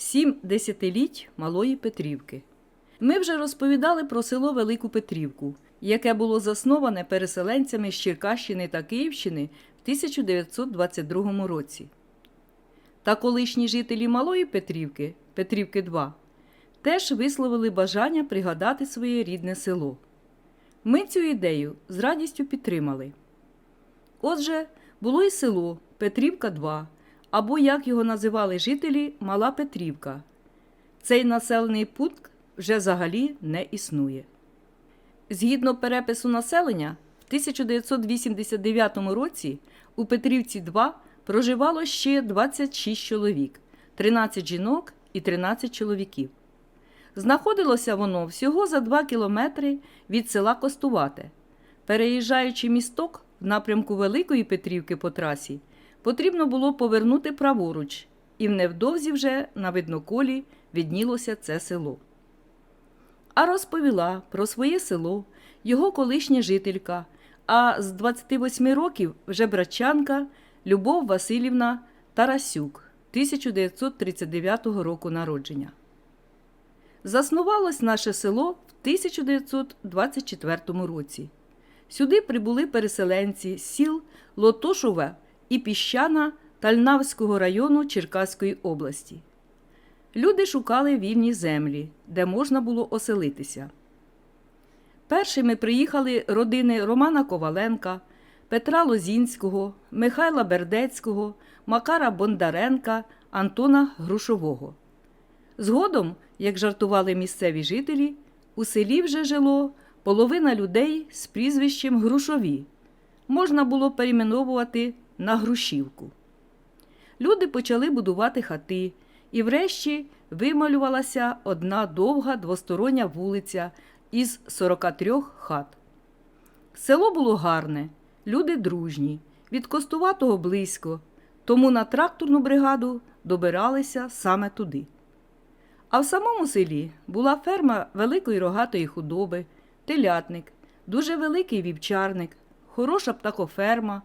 Сім десятиліть Малої Петрівки. Ми вже розповідали про село Велику Петрівку, яке було засноване переселенцями з Черкащини та Київщини в 1922 році. Та колишні жителі Малої Петрівки, Петрівки 2, теж висловили бажання пригадати своє рідне село. Ми цю ідею з радістю підтримали. Отже, було й село Петрівка 2, або, як його називали жителі, Мала Петрівка. Цей населений пункт вже взагалі не існує. Згідно перепису населення, в 1989 році у Петрівці 2 проживало ще 26 чоловік, 13 жінок і 13 чоловіків. Знаходилося воно всього за 2 кілометри від села Костувате. Переїжджаючи місток в напрямку Великої Петрівки по трасі, потрібно було повернути праворуч, і невдовзі вже на видноколі віднілося це село. А розповіла про своє село його колишня жителька, а з 28 років вже братчанка Любов Васильівна Тарасюк 1939 року народження. Заснувалось наше село в 1924 році. Сюди прибули переселенці з сіл Лотошове і Піщана Тальнавського району Черкаської області. Люди шукали вільні землі, де можна було оселитися. Першими приїхали родини Романа Коваленка, Петра Лозінського, Михайла Бердецького, Макара Бондаренка, Антона Грушового. Згодом, як жартували місцеві жителі, у селі вже жило половина людей з прізвищем Грушові. Можна було перейменовувати на Грушівку. Люди почали будувати хати, і врешті вималювалася одна довга двостороння вулиця із 43 хат. Село було гарне, люди дружні, від Костуватого близько, тому на тракторну бригаду добиралися саме туди. А в самому селі була ферма великої рогатої худоби, телятник, дуже великий вівчарник, хороша птахоферма,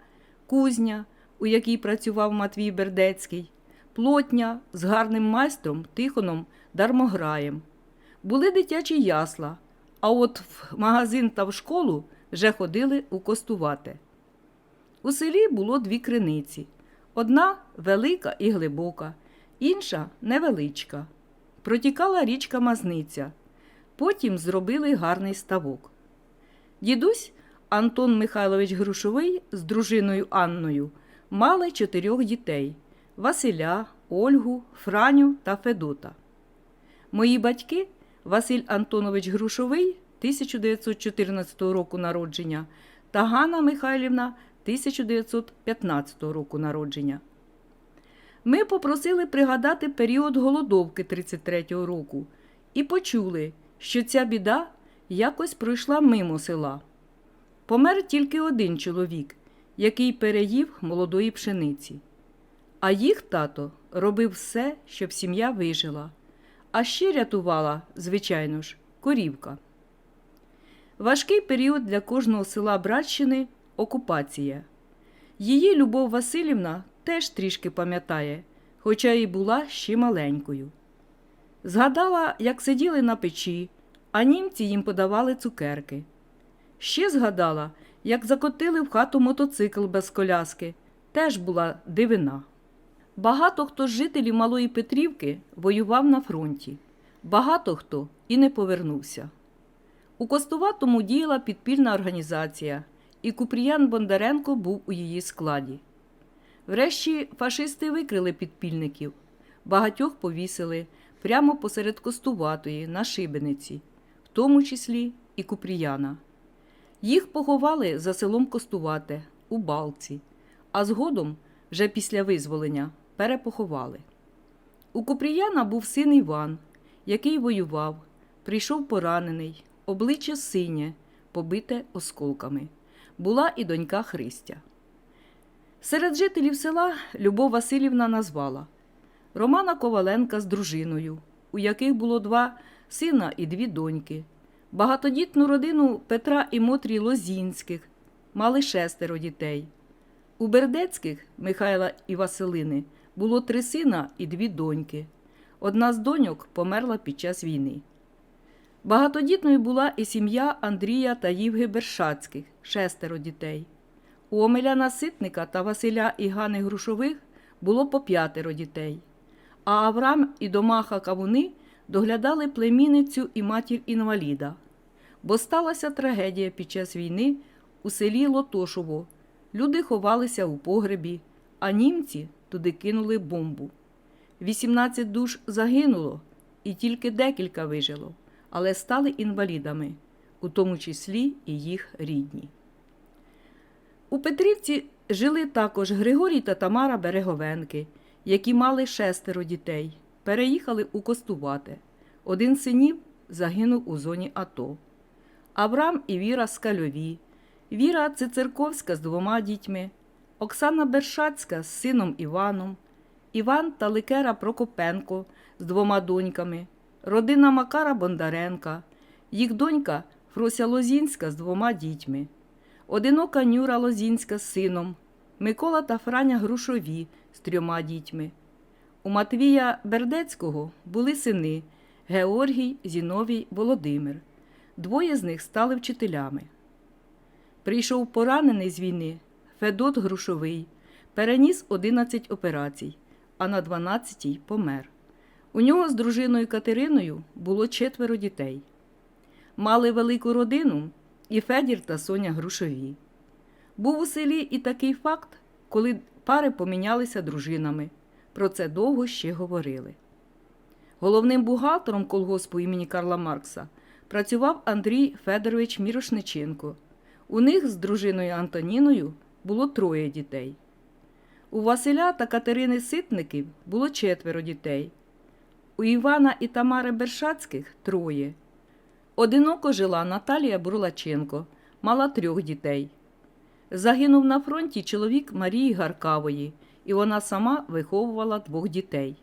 кузня, у якій працював Матвій Бердецький, плотня з гарним майстром Тихоном Дармограєм. Були дитячі ясла, а от в магазин та в школу вже ходили у. У селі було дві криниці: одна велика і глибока, інша невеличка. Протікала річка Мазниця. Потім зробили гарний ставок. Дідусь Антон Михайлович Грушовий з дружиною Анною мали чотирьох дітей Василя, Ольгу, Франю та Федота. Мої батьки Василь Антонович Грушовий 1914 року народження та Ганна Михайлівна 1915 року народження. Ми попросили пригадати період голодовки 33-го року і почули, що ця біда якось пройшла мимо села. Помер тільки один чоловік, який переїв молодої пшениці. А їх тато робив все, щоб сім'я вижила, а ще рятувала, звичайно ж, корівка. Важкий період для кожного села Братщини окупація. Її Любов Васильівна теж трішки пам'ятає, хоча і була ще маленькою. Згадала, як сиділи на печі, а німці їм подавали цукерки. Ще згадала, як закотили в хату мотоцикл без коляски, теж була дивина. Багато хто з жителів Малої Петрівки воював на фронті, багато хто і не повернувся. У Костуватому діяла підпільна організація, і Купріян Бондаренко був у її складі. Врешті фашисти викрили підпільників, багатьох повісили прямо посеред Костуватої на шибениці, в тому числі і Купріяна. Їх поховали за селом Костувате у Балці, а згодом, вже після визволення, перепоховали. У Купріяна був син Іван, який воював, прийшов поранений, обличчя синє, побите осколками. Була і донька Христя. Серед жителів села Любов Васильівна назвала Романа Коваленка з дружиною, у яких було два сина і дві доньки, багатодітну родину Петра і Мотрі Лозінських, мали шестеро дітей. У Бердецьких Михайла і Василини було три сина і дві доньки. Одна з доньок померла під час війни. Багатодітною була і сім'я Андрія та Євги Бершацьких, шестеро дітей. У Омеляна Ситника та Василя і Гани Грушових було по п'ятеро дітей. А Авраам і Домаха Кавуни доглядали племінницю і матір інваліда. Бо сталася трагедія під час війни у селі Лотошово. Люди ховалися у погребі, а німці туди кинули бомбу. 18 душ загинуло, і тільки декілька вижило, але стали інвалідами, у тому числі і їх рідні. У Петрівці жили також Григорій та Тамара Береговенки, які мали шестеро дітей, переїхали у Костувате. Один з синів загинув у зоні АТО. Авраам і Віра Скальові, Віра Цицерковська з двома дітьми, Оксана Бершацька з сином Іваном, Іван та Ликера Прокопенко з двома доньками, родина Макара Бондаренка, їх донька Фрося Лозінська з двома дітьми, одинока Нюра Лозінська з сином, Микола та Франя Грушові з трьома дітьми. У Матвія Бердецького були сини Георгій, Зіновій, Володимир. Двоє з них стали вчителями. Прийшов поранений з війни Федот Грушовий, переніс 11 операцій, а на 12-й помер. У нього з дружиною Катериною було четверо дітей. Мали велику родину і Федір та Соня Грушові. Був у селі і такий факт, коли пари помінялися дружинами. Про це довго ще говорили. Головним бухгалтером колгоспу імені Карла Маркса працював Андрій Федорович Мірошниченко. У них з дружиною Антоніною було троє дітей. У Василя та Катерини Ситників було четверо дітей. У Івана і Тамари Бершацьких троє. Одиноко жила Наталія Бурлаченко, мала трьох дітей. Загинув на фронті чоловік Марії Гаркавої, і вона сама виховувала двох дітей.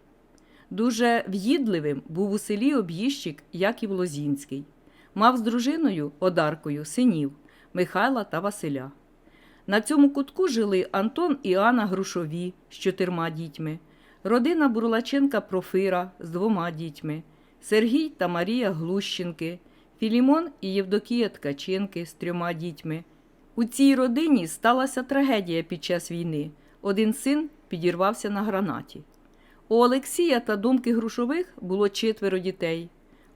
Дуже в'їдливим був у селі об'їжджик Яків Лозінський. Мав з дружиною Одаркою синів Михайла та Василя. На цьому кутку жили Антон і Анна Грушові з чотирма дітьми, родина Бурлаченка Профира з двома дітьми, Сергій та Марія Глущенки, Філімон і Євдокія Ткаченки з трьома дітьми. У цій родині сталася трагедія під час війни. Один син підірвався на гранаті. У Олексія та Домки Грушових було четверо дітей.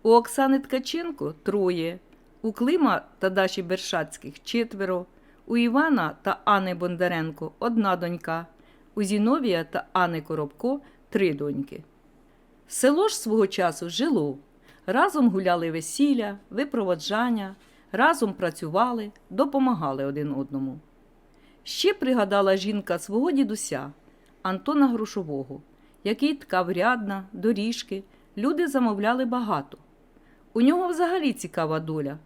У Оксани Ткаченко троє, у Клима та Даші Бершацьких четверо, у Івана та Анни Бондаренко одна донька, у Зіновія та Анни Коробко три доньки. Село ж свого часу жило. Разом гуляли весілля, випроводжання, разом працювали, допомагали один одному. Ще пригадала жінка свого дідуся Антона Грушового, який ткав рядна, доріжки, люди замовляли багато. У нього взагалі цікава доля,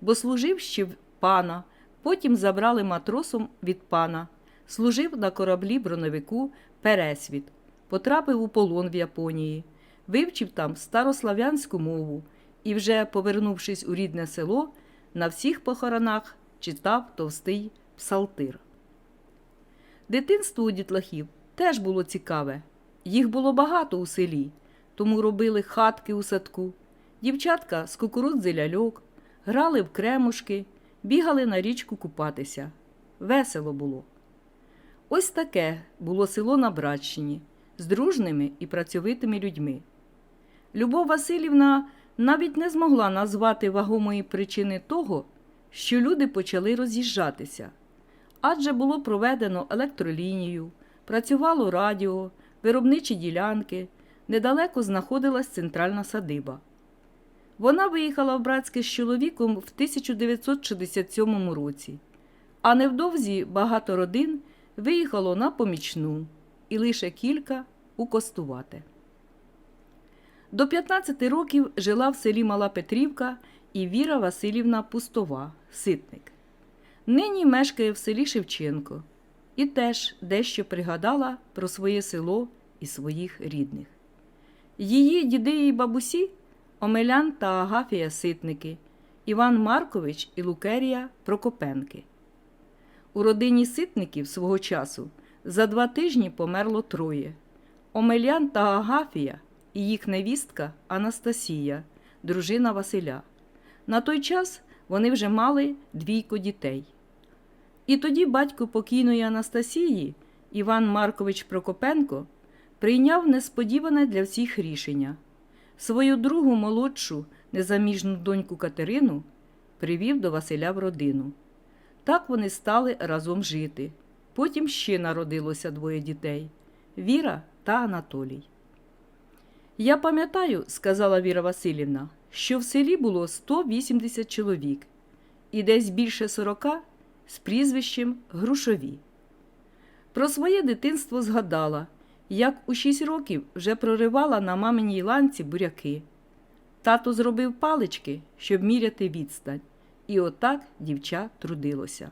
бо служив ще в пана, потім забрали матросом від пана, служив на кораблі броновику Пересвіт, потрапив у полон в Японії, вивчив там старослав'янську мову і, вже повернувшись у рідне село, на всіх похоронах читав товстий псалтир. Дитинство у дітлахів теж було цікаве. Їх було багато у селі, тому робили хатки у садку. Дівчатка з кукурудзи ляльок, грали в кремушки, бігали на річку купатися. Весело було. Ось таке було село на Братщині з дружними і працьовитими людьми. Любов Васильівна навіть не змогла назвати вагомої причини того, що люди почали роз'їжджатися, адже було проведено електролінію, працювало радіо, виробничі ділянки, недалеко знаходилась центральна садиба. Вона виїхала в Братське з чоловіком в 1967 році, а невдовзі багато родин виїхало на помічну і лише кілька у Костувате. До 15 років жила в селі Мала Петрівка і Віра Васильівна Пустова, ситник. Нині мешкає в селі Шевченко і теж дещо пригадала про своє село і своїх рідних. Її діди і бабусі Омелян та Агафія Ситники, Іван Маркович і Лукерія Прокопенки. У родині ситників свого часу за два тижні померло троє Омелян та Агафія і їх невістка Анастасія, дружина Василя. На той час вони вже мали двійко дітей. І тоді батько покійної Анастасії, Іван Маркович Прокопенко, прийняв несподіване для всіх рішення. Свою другу молодшу незаміжну доньку Катерину привів до Василя в родину. Так вони стали разом жити. Потім ще народилося двоє дітей Віра та Анатолій. Я пам'ятаю, сказала Віра Васильівна, що в селі було 180 чоловік і десь більше 40 з прізвищем Грушові. Про своє дитинство згадала, як у 6 років вже проривала на маминій ланці буряки. Тато зробив палички, щоб міряти відстань, і отак дівча трудилося.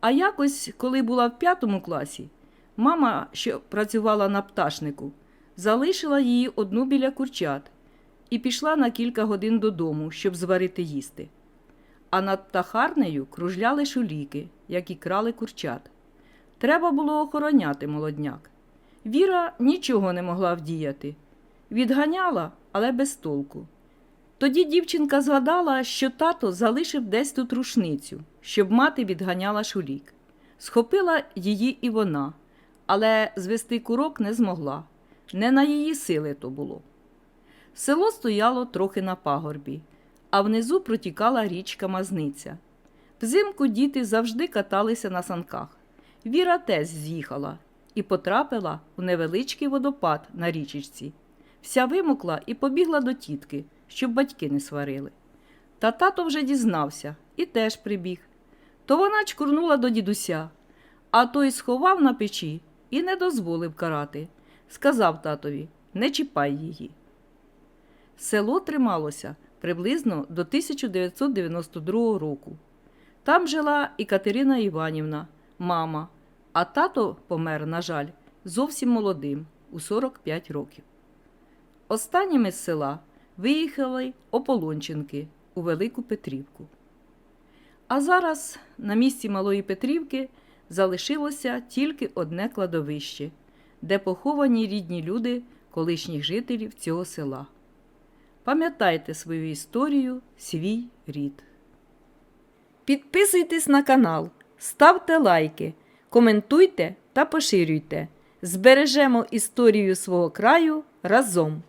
А якось, коли була в п'ятому класі, мама, що працювала на пташнику, залишила її одну біля курчат і пішла на кілька годин додому, щоб зварити їсти. А над птахарнею кружляли шуліки, які крали курчат. Треба було охороняти молодняк. Віра нічого не могла вдіяти. Відганяла, але без толку. Тоді дівчинка згадала, що тато залишив десь тут рушницю, щоб мати відганяла шулік. Схопила її і вона, але звести курок не змогла. Не на її сили то було. Село стояло трохи на пагорбі, а внизу протікала річка Мазниця. Взимку діти завжди каталися на санках. Віра теж з'їхала і потрапила у невеличкий водопад на річечці. Вся вимокла і побігла до тітки, щоб батьки не сварили. Та тато вже дізнався і теж прибіг. То вона чкурнула до дідуся, а той сховав на печі і не дозволив карати. Сказав татові не чіпай її. Село трималося приблизно до 1992 року. Там жила і Катерина Іванівна, мама, а тато помер, на жаль, зовсім молодим, у 45 років. Останніми з села виїхали ополонченки у Велику Петрівку. А зараз на місці Малої Петрівки залишилося тільки одне кладовище, де поховані рідні люди колишніх жителів цього села. Пам'ятайте свою історію, свій рід. Підписуйтесь на канал, ставте лайки, коментуйте та поширюйте. Збережемо історію свого краю разом!